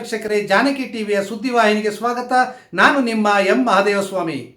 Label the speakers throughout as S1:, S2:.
S1: ವೀಕ್ಷಕರೇ ಜಾನಕಿ ಟಿವಿಯ ಸುದ್ದಿವಾಹಿನಿಗೆ ಸ್ವಾಗತ. ನಾನು ನಿಮ್ಮ ಎಂ. ಮಹಾದೇವಸ್ವಾಮಿ.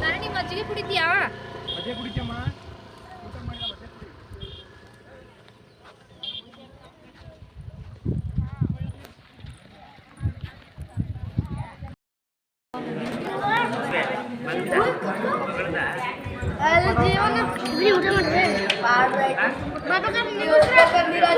S2: ನಾರಾಯಣಿ ಮಜ್ಜಿಗೆ ಕುಡಿತೀಯಾ ಊಟ জীবনে ভিডিওটা মানে পার রাইট বাবা কার নিউজ পেপার নিরা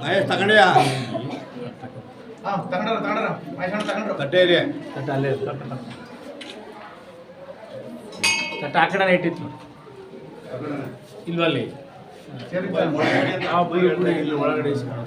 S3: ಮಹೇಶ್ ತಗೊಂಡ್ಯಾ?
S4: ಹಾಂ ತಗೊಂಡ್ರ ತಗೊಂಡ್ರ ಮಹೇಶಣ್ಣ ತಗೊಂಡ್ರು.
S3: ತಟ್ಟೆ ಇದೆ
S5: ತಟ್ಟೆ ಅಲ್ಲೇ ತಟ್ಟ ಕಡೆ ಇಟ್ಟಿತ್ತು ಇಲ್ವಲ್ಲಿ ಆ ಬೈ ಇಲ್ಲಿ ಒಳಗಡೆ ಇಸ್ಕೊಂಡು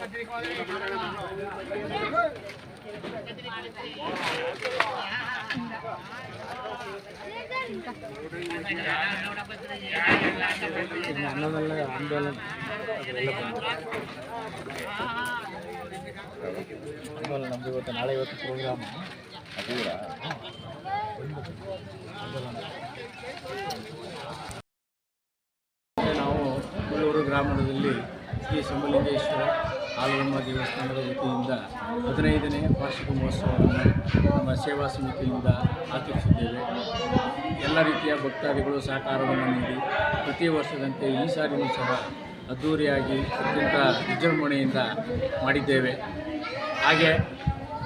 S6: ಬಂತು ಆಂದೋಲನ ನಮ್ದು ಇವತ್ತು ನಾಳೆ ಇವತ್ತು ಪ್ರೋಗ್ರಾಮ್ ನಾವು ಕುಳ್ಳೂರು ಗ್ರಾಮದಲ್ಲಿ ಶ್ರೀ ಸಮಲಿಂಗೇಶ್ವರ ಹಾಲುಗಮ್ಮ ದೇವಸ್ಥಾನದ ವತಿಯಿಂದ ಹದಿನೈದನೇ ವಾರ್ಷಿಕ ಮಹೋತ್ಸವವನ್ನು ನಮ್ಮ ಸೇವಾ ಸಮಿತಿಯಿಂದ ಆಚರಿಸಿದ್ದೇವೆ. ಎಲ್ಲ ರೀತಿಯ ಭಕ್ತಾದಿಗಳು ಸಹಕಾರವನ್ನು ನೀಡಿ ಪ್ರತಿ ವರ್ಷದಂತೆ ಈ ಸಾರಿನೂ ಸಹ ಅದ್ಧೂರಿಯಾಗಿ ಅತ್ಯಂತ ವಿಜೃಂಭಣೆಯಿಂದ ಮಾಡಿದ್ದೇವೆ. ಹಾಗೆ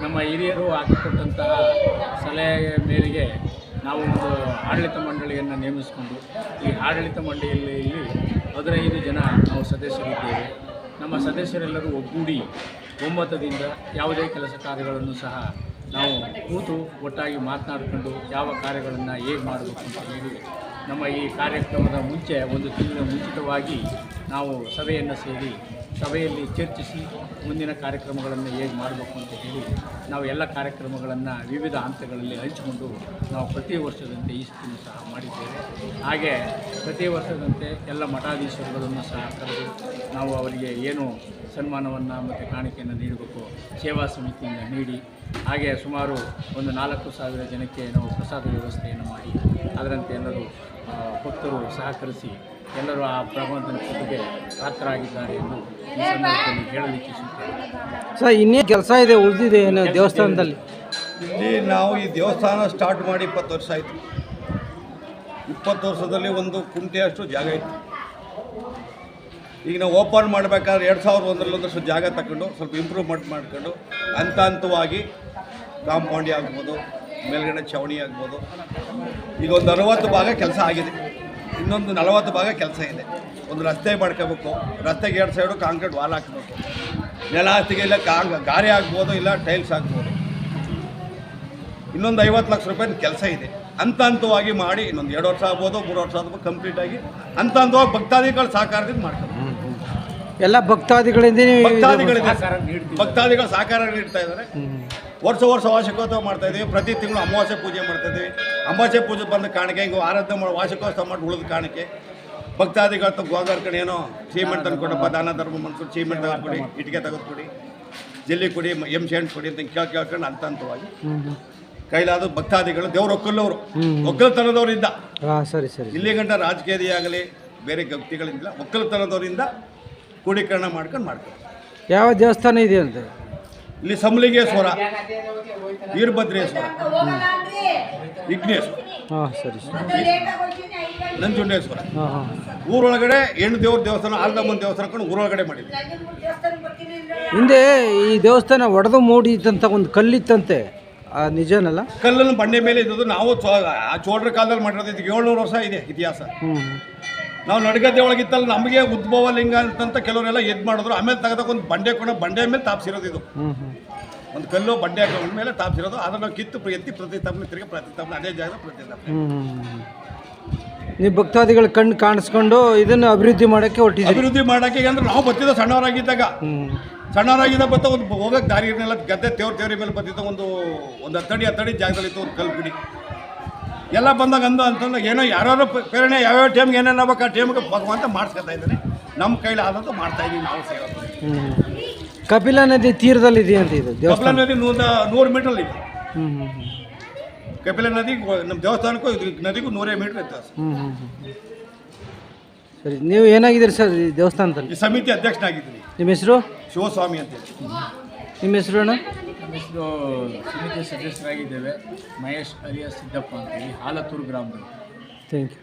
S6: ನಮ್ಮ ಹಿರಿಯರು ಹಾಕಿಕೊಟ್ಟಂತಹ ಸಲಹೆಯ ಮೇರೆಗೆ ನಾವು ಒಂದು ಆಡಳಿತ ಮಂಡಳಿಯನ್ನು ನೇಮಿಸಿಕೊಂಡು ಈ ಆಡಳಿತ ಮಂಡಳಿಯಲ್ಲಿ ಹದಿನೈದು ಜನ ನಾವು ಸದಸ್ಯರಿದ್ದೇವೆ. ನಮ್ಮ ಸದಸ್ಯರೆಲ್ಲರೂ ಒಗ್ಗೂಡಿ ಒಮ್ಮತದಿಂದ ಯಾವುದೇ ಕೆಲಸ ಕಾರ್ಯಗಳನ್ನು ಸಹ ನಾವು ಕೂತು ಒಟ್ಟಾಗಿ ಮಾತನಾಡಿಕೊಂಡು ಯಾವ ಕಾರ್ಯಗಳನ್ನು ಹೇಗೆ ಮಾಡಬೇಕು ಅಂತ ಹೇಳಿ ನಮ್ಮ ಈ ಕಾರ್ಯಕ್ರಮದ ಮುಂಚೆ ಒಂದು ತಿಂಗಳ ಮುಂಚಿತವಾಗಿ ನಾವು ಸಭೆಯನ್ನು ಸೇರಿ ಸಭೆಯಲ್ಲಿ ಚರ್ಚಿಸಿ ಮುಂದಿನ ಕಾರ್ಯಕ್ರಮಗಳನ್ನು ಹೇಗೆ ಮಾಡಬೇಕು ಅಂತ ಹೇಳಿ ನಾವು ಎಲ್ಲ ಕಾರ್ಯಕ್ರಮಗಳನ್ನು ವಿವಿಧ ಹಂತಗಳಲ್ಲಿ ಹಂಚಿಕೊಂಡು ನಾವು ಪ್ರತಿ ವರ್ಷದಂತೆ ಈ ಸತಿಯೂ ಸಹ ಮಾಡಿದ್ದೇವೆ. ಹಾಗೆ ಪ್ರತಿ ವರ್ಷದಂತೆ ಎಲ್ಲ ಮಠಾಧೀಶರುಗಳನ್ನು ಸಹ ಕರೆದು ನಾವು ಅವರಿಗೆ ಏನು ಸನ್ಮಾನವನ್ನು ಮತ್ತು ಕಾಣಿಕೆಯನ್ನು ನೀಡಬೇಕು, ಸೇವಾ ಸಮಿತಿಯಿಂದ ನೀಡಿ, ಹಾಗೆ ಸುಮಾರು ಒಂದು ನಾಲ್ಕು ಸಾವಿರ ಜನಕ್ಕೆ ನಾವು ಪ್ರಸಾದ ವ್ಯವಸ್ಥೆಯನ್ನು ಮಾಡಿ, ಅದರಂತೆ ಎಲ್ಲರೂ ಭಕ್ತರು ಸಹಕರಿಸಿ ಎಲ್ಲರೂ ಆ ಭಗವಂತನ ಕೃಪೆಗೆ ಪಾತ್ರರಾಗಿದ್ದಾರೆ ಎಂದು ಈ ಸಂದರ್ಭದಲ್ಲಿ ಹೇಳಲು ಇಚ್ಛಿಸುತ್ತೇನೆ.
S7: ಸರ್ ಇನ್ನೇ ಕೆಲಸ ಇದೆ ಉಳಿದಿದೆ ಏನು ದೇವಸ್ಥಾನದಲ್ಲಿ?
S5: ಇಲ್ಲಿ ನಾವು ಈ ದೇವಸ್ಥಾನ ಸ್ಟಾರ್ಟ್ ಮಾಡಿ ಇಪ್ಪತ್ತು ವರ್ಷ ಆಯಿತು. ಇಪ್ಪತ್ತು ವರ್ಷದಲ್ಲಿ ಒಂದು ಕುಂಟೆಯಷ್ಟು ಜಾಗ ಇತ್ತು. ಈಗ ನಾವು ಓಪನ್ ಮಾಡಬೇಕಾದ್ರೆ ಎರಡು ಸಾವಿರದ ಒಂದರಲ್ಲಿ ಒಂದಷ್ಟು ಜಾಗ ತಗೊಂಡು ಸ್ವಲ್ಪ ಇಂಪ್ರೂವ್ಮೆಂಟ್ ಮಾಡ್ಕೊಂಡು ಹಂತ ಹಂತವಾಗಿ ಕಾಂಪೌಂಡಿ ಆಗ್ಬೋದು ಮೇಲ್ಗಡೆ ಛಾವಣಿ ಆಗ್ಬೋದು. ಈಗ ಒಂದು ಅರವತ್ತು ಭಾಗ ಕೆಲಸ ಆಗಿದೆ. ಇನ್ನೊಂದು ನಲವತ್ತು ಭಾಗ ಕೆಲಸ ಇದೆ. ಒಂದು ರಸ್ತೆ ಮಾಡ್ಕೋಬೇಕು. ರಸ್ತೆಗೆ ಎರಡು ಸೈಡು ಕಾಂಕ್ರೀಟ್ ವಾಲ್ ಹಾಕಬೇಕು. ನೆಲ ಹಾಸಿಗೆ ಇಲ್ಲ, ಕಾಂಗ್, ಗಾರೆ ಆಗ್ಬೋದು, ಇಲ್ಲ ಟೈಲ್ಸ್ ಆಗ್ಬೋದು. ಇನ್ನೊಂದು ಐವತ್ತು ಲಕ್ಷ ರೂಪಾಯಿ ಕೆಲಸ ಇದೆ. ಹಂತ ಹಂತವಾಗಿ ಮಾಡಿ ಇನ್ನೊಂದು ಎರಡು ವರ್ಷ ಆಗ್ಬೋದು, ಮೂರು ವರ್ಷ ಆಗ್ಬೋದು ಕಂಪ್ಲೀಟ್ ಆಗಿ ಹಂತ ಹಂತವಾಗಿ ಭಕ್ತಾದಿಗಳ ಸಹಕಾರದಿಂದ ಮಾಡ್ತಾರೆ
S7: ಎಲ್ಲ ಭಕ್ತಾದಿಗಳಿಂದ.
S5: ಭಕ್ತಾದಿಗಳು ಸಹಕಾರ ನೀಡ್ತಾ ಇದ್ದಾರೆ. ವರ್ಷ ವರ್ಷ ವಾರ್ಷಿಕೋತ್ಸವ ಮಾಡ್ತಾ ಇದೀವಿ. ಪ್ರತಿ ತಿಂಗಳು ಅಮಾವಾಸ್ಯೆ ಪೂಜೆ ಮಾಡ್ತಾ ಇದೀವಿ. ಅಮಾವಾಸ್ಯೆ ಪೂಜೆ ಬಂದ ಕಾಣಿಕೆ ಹಿಂಗೆ ಆರಾಧನೆ ಮಾಡಿ ವಾರ್ಷಿಕೋತ್ಸವ ಮಾಡಿ ಉಳಿದ ಕಾಣಿಕೆ. ಭಕ್ತಾದಿಗಳು ಗೋಗಾರ್ ಕಡೆ ಏನೋ ಸೀಮೆಂಟ್ ತಂದು ಕೊಡಪ್ಪ ದಾನ ಧರ್ಮ ಮಾಡ್ಕೊಂಡು ಸೀಮೆಂಟ್ ತೆಗೆದು ಕೊಡಿ ಇಟ್ಟಿಗೆ ತೆಗೆದು ಕೊಡಿ ಜಲ್ಲಿ ಕೊಡಿ ಎಂ ಶೆಂಟ್ ಕೊಡಿ ಅಂತ ಕೇಳ್ ಕೇಳ್ಕೊಂಡು ಹಂತ ಹಂತವಾಗಿ. ಕೈಲಾದ ಭಕ್ತಾದಿಗಳು ದೇವ್ರ ಒಕ್ಕಲ್ಲವರು ಒಕ್ಕಲುತನದವರಿಂದ.
S7: ಸರಿ ಸರಿ
S5: ಇಲ್ಲಿ ಗಂಟ ರಾಜಕೀಯ ಆಗಲಿ ಬೇರೆ ವ್ಯಕ್ತಿಗಳಿಂದ ಒಕ್ಕಲ್ತನದವರಿಂದ ಕ್ರೋಢೀಕರಣ ಮಾಡ್ಕೊಂಡು ಮಾಡ್ತಾರೆ.
S7: ಯಾವ ದೇವಸ್ಥಾನ ಇದೆ ಅಂತ?
S5: ಇಲ್ಲಿ ಸಮಲಿಂಗೇಶ್ವರ ವೀರಭದ್ರೇಶ್ವರ ವಿಘ್ನೇಶ್ವರ.
S7: ಹಾಂ ಸರಿ ಸರಿ.
S5: ನಂಜುಂಡೇಶ್ವರ.
S7: ಹಾಂ ಹಾಂ.
S5: ಊರೊಳಗಡೆ ಹೆಣ್ಣು ದೇವ್ರ ದೇವಸ್ಥಾನ ಆಲ್ದಮ್ಮನ ದೇವಸ್ಥಾನ ಕೊಂಡು ಊರೊಳಗಡೆ ಮಾಡಿದ್ವಿ
S7: ಹಿಂದೆ ಈ ದೇವಸ್ಥಾನ ಒಡೆದು ಮೂಡಿದಂತ ಒಂದು ಕಲ್ಲಿತ್ತಂತೆ. ಆ ನಿಜನಲ್ಲ?
S5: ಕಲ್ಲನ್ನು ಬಂಡೆ ಮೇಲೆ ಇದ್ದದ್ದು ನಾವು ಚೋ- ಆ ಚೋಳರ ಕಾಲದಲ್ಲಿ ಮಾಡಿರೋದು ಇದಕ್ಕೆ ಏಳ್ನೂರು ವರ್ಷ ಇದೆ ಇತಿಹಾಸ.
S7: ಹ್ಞೂ
S5: ನಾವು ನಡಗದ್ದೆ ಒಳಗಿತ್ತಲ್ಲ ನಮಗೆ ಉದ್ಭವ ಲಿಂಗ ಅಂತಂತ ಕೆಲವರೆಲ್ಲ ಎದ್ ಮಾಡಿದ್ರು. ಆಮೇಲೆ ತೆಗೆದಾಗ ಒಂದು ಬಂಡೆ ಕೂಡ ಬಂಡೆ ಮೇಲೆ ತಾಪ್ಸಿರೋದು ಇದು. ಒಂದು ಕಲ್ಲು ಬಂಡೆ ಹಾಕೊಂಡ ಮೇಲೆ ತಾಪ್ಸಿರೋದು. ಅದನ್ನು ಕಿತ್ತು ಎತ್ತಿ ಎತ್ತಿ ಪ್ರತಿಷ್ಠಾಪನೆ ತಿರುಗಿ ತಮ್ಮ ಅದೇ ಜಾಗ
S7: ಪ್ರತಿ ನೀವು ಭಕ್ತಾದಿಗಳ ಕಣ್ಣು ಕಾಣಿಸ್ಕೊಂಡು ಇದನ್ನು ಅಭಿವೃದ್ಧಿ ಮಾಡೋಕ್ಕೆ ಹೊಟ್ಟಿದ್ದೀರಿ
S5: ಅಭಿವೃದ್ಧಿ ಮಾಡೋಕ್ಕೆ ಅಂದ್ರೆ ನಾವು ಬರ್ತಿದ್ದ ಸಣ್ಣವರಾಗಿದ್ದಾಗ.
S7: ಸಣ್ಣವರಾಗಿದ್ದಾಗ
S5: ಸಣ್ಣವರಾಗಿದ್ದ ಬತ್ತ ಒಂದು ಹೋಗಕ್ಕೆ ದಾರಿ ಇರಲಿಲ್ಲ. ಗದ್ದೆ ತೇವ್ರ ತೇವ್ರಿ ಮೇಲೆ ಬತ್ತಿದ್ದ ಒಂದು ಒಂದು ಹತ್ತಡಿ ಹತ್ತಡಿ ಜಾಗದಲ್ಲಿತ್ತು ಒಂದು ಕಲ್ಲು ಗುಡಿ. ಎಲ್ಲ ಬಂದಾಗ ಅಂದ ಅಂತಂದಾಗ ಏನೋ ಯಾರ್ಯಾರು ಪ್ರೇರಣೆ ಯಾವ್ಯಾವ ಟೈಮ್ಗೆ ಏನೇನು ಆಗ್ಬೇಕು ಆ ಟೈಮ್ಗೆ ಭಗವಂತ ಮಾಡಿಸ್ಕೊತಾ ಇದ್ದಾನೆ. ನಮ್ಮ ಕೈಲಿ ಆದಂತ ಮಾಡ್ತಾ ಇದೀವಿ ನಾವು ಸೇರೋದು
S7: ಕಪಿಲಾ ನದಿ ತೀರದಲ್ಲಿ ಇದೆಯಂತ ಇದು
S5: ಕಪಿಲ ನದಿ ನೂರ ನೂರು ಮೀಟರ್ ಇದೆ. ಕಪಿಲ ನದಿ ನಮ್ಮ ದೇವಸ್ಥಾನಕ್ಕೂ ಇದು ನದಿಗೂ ನೂರೇ ಮೀಟರ್
S7: ಇತ್ತು ಸರಿ ನೀವು ಏನಾಗಿದ್ದೀರಿ ಸರ್ ಈ ದೇವಸ್ಥಾನದಲ್ಲಿ?
S5: ಈ ಸಮಿತಿ ಅಧ್ಯಕ್ಷನಾಗಿದ್ದೀನಿ.
S7: ನಿಮ್ಮ ಹೆಸರು?
S5: ಶಿವಸ್ವಾಮಿ ಅಂತೇಳಿ
S7: ನಿಮ್ಮ ಹೆಸರು ಅಣ್ಣ?
S6: ಹೆಸರು ಸಮಿತಿ ಸದಸ್ಯರಾಗಿದ್ದೇವೆ. ಮಹೇಶ್ ಅಲಿಯಾಸ್ ಸಿದ್ದಪ್ಪ ಅಂತೇಳಿ ಹಾಲತ್ತೂರು ಗ್ರಾಮದಲ್ಲಿ.
S7: Thank you